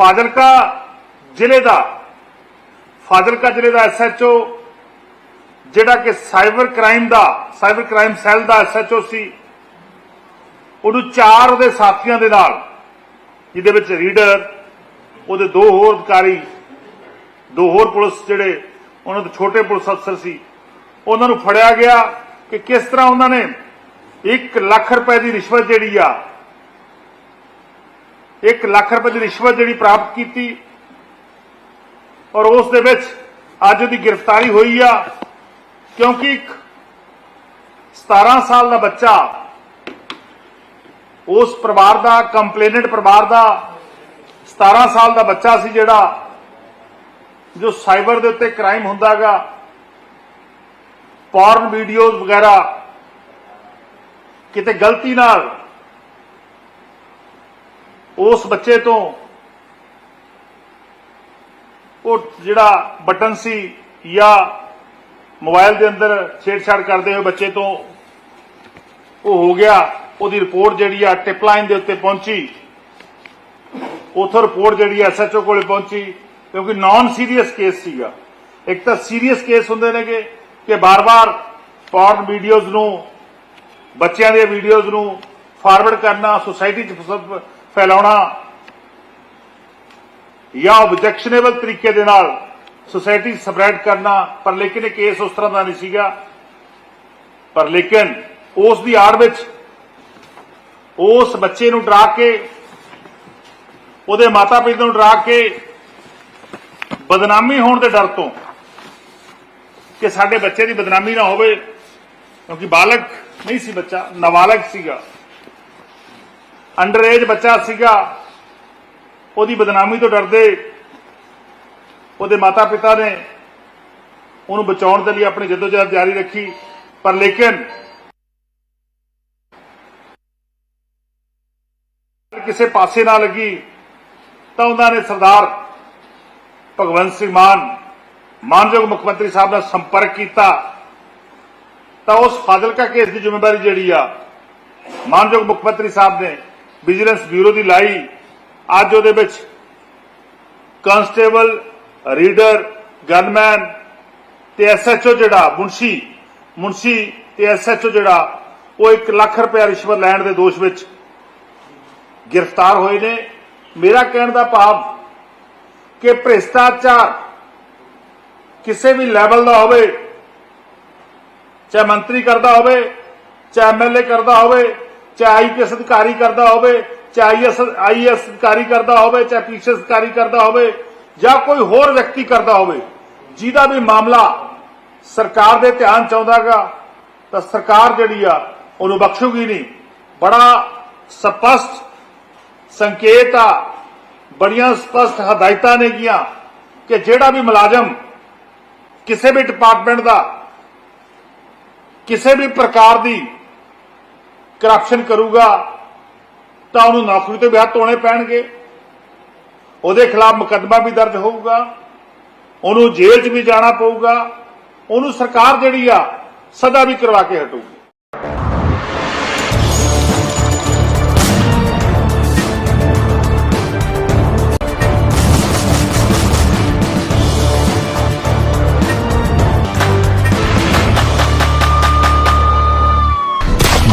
ਫਾਜ਼ਿਲਕਾ ਜ਼ਿਲ੍ਹੇ ਦਾ, ਫਾਜ਼ਿਲਕਾ ਜ਼ਿਲ੍ਹੇ ਦਾ ਐਸਐਚਓ ਜਿਹੜਾ ਕਿ ਸਾਈਬਰ ਕ੍ਰਾਈਮ ਦਾ, ਸਾਈਬਰ ਕ੍ਰਾਈਮ ਸੈੱਲ ਦਾ ਐਸਐਚਓ ਸੀ, ਉਹਨੂੰ ਚਾਰ ਉਹਦੇ ਸਾਥੀਆਂ ਦੇ ਨਾਲ, ਜਿਹਦੇ ਵਿੱਚ ਰੀਡਰ, ਉਹਦੇ ਦੋ ਹੋਰ ਅਧਿਕਾਰੀ, ਦੋ ਹੋਰ ਪੁਲਿਸ ਜਿਹੜੇ ਉਹਨਾਂ ਦੇ ਛੋਟੇ ਪੁਲਿਸ ਅਫਸਰ ਸੀ, ਉਹਨਾਂ ਨੂੰ ਫੜਿਆ ਗਿਆ ਕਿ ਕਿਸ ਤਰ੍ਹਾਂ ਉਹਨਾਂ ਨੇ 1 ਲੱਖ ਰੁਪਏ ਦੀ ਰਿਸ਼ਵਤ ਜਿਹੜੀ ਆ 1 ਲੱਖ ਰੁਪਏ ਦੀ ਰਿਸ਼ਵਤ ਜਿਹੜੀ ਪ੍ਰਾਪਤ ਕੀਤੀ ਔਰ ਉਸ ਦੇ ਵਿੱਚ ਅੱਜ ਉਹਦੀ ਗ੍ਰਿਫਤਾਰੀ ਹੋਈ ਆ, ਕਿਉਂਕਿ ਇੱਕ 17 ਸਾਲ ਦਾ ਬੱਚਾ ਉਸ ਪਰਿਵਾਰ ਦਾ, ਕੰਪਲੇਨੈਂਟ ਪਰਿਵਾਰ ਦਾ 17 ਸਾਲ ਦਾ ਬੱਚਾ ਸੀ ਜਿਹੜਾ, ਜੋ ਸਾਈਬਰ ਦੇ ਉੱਤੇ ਕ੍ਰਾਈਮ ਹੁੰਦਾਗਾ, ਪੌਰਨ ਵੀਡੀਓਜ਼ ਵਗੈਰਾ ਕਿਤੇ ਗਲਤੀ ਨਾਲ ਉਸ ਬੱਚੇ ਤੋਂ ਉਹ ਜਿਹੜਾ ਬਟਨ ਸੀ ਜਾਂ ਮੋਬਾਈਲ ਦੇ ਅੰਦਰ ਛੇੜਛਾੜ ਕਰਦੇ ਹੋਏ ਬੱਚੇ ਤੋਂ ਉਹ ਹੋ ਗਿਆ, ਉਹਦੀ ਰਿਪੋਰਟ ਜਿਹੜੀ ਆ ਟਿਪ ਲਾਈਨ ਦੇ ਉੱਤੇ ਪਹੁੰਚੀ। ਉਥੋਂ ਰਿਪੋਰਟ ਜਿਹੜੀ ਐਸਐਚਓ ਕੋਲੇ ਪਹੁੰਚੀ, ਕਿਉਂਕਿ ਨਾਨ ਸੀਰੀਅਸ ਕੇਸ ਸੀਗਾ। ਇੱਕ ਤਾਂ ਸੀਰੀਅਸ ਕੇਸ ਹੁੰਦੇ ਨੇਗੇ ਕਿ ਬਾਰ-ਬਾਰ ਪੌਰਨ ਵੀਡੀਓਜ਼ ਨੂੰ, ਬੱਚਿਆਂ ਦੀਆਂ ਵੀਡੀਓਜ਼ ਨੂੰ ਫਾਰਵਰਡ ਕਰਨਾ ਸੋਸਾਇਟੀ 'ਚ ਫੈਲਾਉਣਾ ਜਾਂ ਆਬਜੈਕਸ਼ਨੇਬਲ ਤਰੀਕੇ ਦੇ ਨਾਲ ਸੁਸਾਇਟੀ ਸਪਰੈਡ ਕਰਨਾ, ਪਰ ਲੇਕਿਨ ਇਹ ਕੇਸ ਉਸ ਤਰ੍ਹਾਂ ਦਾ ਨਹੀਂ ਸੀਗਾ। ਪਰ ਲੇਕਿਨ ਉਸ ਦੀ ਆੜ ਵਿੱਚ ਉਸ ਬੱਚੇ ਨੂੰ ਡਰਾ ਕੇ, ਉਹਦੇ ਮਾਤਾ ਪਿਤਾ ਨੂੰ ਡਰਾ ਕੇ ਬਦਨਾਮੀ ਹੋਣ ਦੇ ਡਰ ਤੋਂ ਕਿ ਸਾਡੇ ਬੱਚੇ ਦੀ ਬਦਨਾਮੀ ਨਾ ਹੋਵੇ, ਕਿਉਂਕਿ ਬਾਲਕ ਨਹੀਂ ਸੀ ਬੱਚਾ, ਨਾਬਾਲਗ ਸੀਗਾ। ਅੰਡਰ ਏਜ ਬੱਚਾ ਸੀਗਾ, ਉਹਦੀ ਬਦਨਾਮੀ ਤੋਂ ਡਰਦੇ ਉਹਦੇ ਮਾਤਾ ਪਿਤਾ ਨੇ ਉਹਨੂੰ ਬਚਾਉਣ ਦੇ ਲਈ ਆਪਣੀ ਜਦੋਜਹਿਦ ਜਾਰੀ ਰੱਖੀ, ਪਰ ਲੇਕਿਨ ਕਿਸੇ ਪਾਸੇ ਨਾ ਲੱਗੀ, ਤਾਂ ਉਹਨਾਂ ਨੇ ਸਰਦਾਰ ਭਗਵੰਤ ਸਿੰਘ ਮਾਨ, ਮਾਨਯੋਗ ਮੁੱਖ ਮੰਤਰੀ ਸਾਹਿਬ ਨਾਲ ਸੰਪਰਕ ਕੀਤਾ। ਤਾਂ ਉਸ ਫਾਜ਼ਿਲਕਾ ਕੇਸ ਦੀ ਜ਼ਿੰਮੇਵਾਰੀ ਜਿਹੜੀ ਆ, ਮਾਨਯੋਗ ਮੁੱਖ ਮੰਤਰੀ ਸਾਹਿਬ ਨੇ ਵਿਜੀਲੈਂਸ ਬਿਊਰੋ ਦੀ ਲਾਈ। ਅੱਜ ਉਹਦੇ ਵਿੱਚ ਕਾਂਸਟੇਬਲ, ਰੀਡਰ, ਗਨਮੈਨ ਤੇ ਐਸਐਚਓ ਜਿਹੜਾ ਮੁੰਸੀ ਮੁੰਸ਼ੀ ਤੇ ਐਸਐਚਓ ਜਿਹੜਾ, ਉਹ 1 ਲੱਖ ਰੁਪਏ ਰਿਸ਼ਵਤ ਲੈਣ ਦੇ ਦੋਸ਼ ਵਿੱਚ ਗ੍ਰਿਫਤਾਰ ਹੋਏ ਨੇ। ਮੇਰਾ ਕਹਿਣ ਦਾ ਭਾਵ ਕਿ ਭ੍ਰਿਸ਼ਟਾਚਾਰ ਕਿਸੇ ਵੀ ਲੈਵਲ ਦਾ ਹੋਵੇ, ਚਾਹੇ ਮੰਤਰੀ ਕਰਦਾ ਹੋਵੇ, ਚਾਹੇ ਐਮਐਲਏ ਕਰਦਾ ਹੋਵੇ ਚਾਹੇ ਆਈਪੀਐਸ ਅਧਿਕਾਰੀ ਕਰਦਾ ਹੋਵੇ, ਚਾਹੇ ਆਈਐਸ ਆਈਐਸ ਅਧਿਕਾਰੀ ਕਰਦਾ ਹੋਵੇ, ਚਾਹੇ ਪੀਸੀਐਸ ਅਧਿਕਾਰੀ ਕਰਦਾ ਹੋਵੇ, ਜਾਂ ਕੋਈ ਹੋਰ ਵਿਅਕਤੀ ਕਰਦਾ ਹੋਵੇ, ਜਿਹਦਾ ਵੀ ਮਾਮਲਾ ਸਰਕਾਰ ਦੇ ਧਿਆਨ ਚ ਆਉਂਦਾਗਾ ਤਾਂ ਸਰਕਾਰ ਜਿਹੜੀ ਆ, ਉਹਨੂੰ ਬਖਸ਼ੂਗੀ ਨਹੀਂ। ਬੜਾ ਸਪਸ਼ਟ ਸੰਕੇਤ ਆ, ਬੜੀਆਂ ਸਪਸ਼ਟ ਹਦਾਇਤਾਂ ਨੇ ਗੀਆਂ ਕਿ ਜਿਹੜਾ ਵੀ ਮੁਲਾਜ਼ਮ ਕਿਸੇ ਵੀ ਡਿਪਾਰਟਮੈਂਟ ਦਾ, ਕਿਸੇ ਵੀ ਪ੍ਰਕਾਰ ਦੀ ਕਰਪਸ਼ਨ ਕਰੂਗਾ, ਤਾਂ ਉਹਨੂੰ ਨੌਕਰੀ ਤੋਂ ਵਿਆਹ ਤੋਣੇ ਪੈਣਗੇ। ਉਹਦੇ ਖਿਲਾਫ ਮੁਕੱਦਮਾ ਵੀ ਦਰਜ ਹੋਊਗਾ, ਉਹਨੂੰ ਜੇਲ੍ਹ 'ਚ ਵੀ ਜਾਣਾ ਪਊਗਾ, ਉਹਨੂੰ ਸਰਕਾਰ ਜਿਹੜੀ ਆ ਸਦਾ ਵੀ ਕਰਵਾ ਕੇ ਹਟੂਗੀ।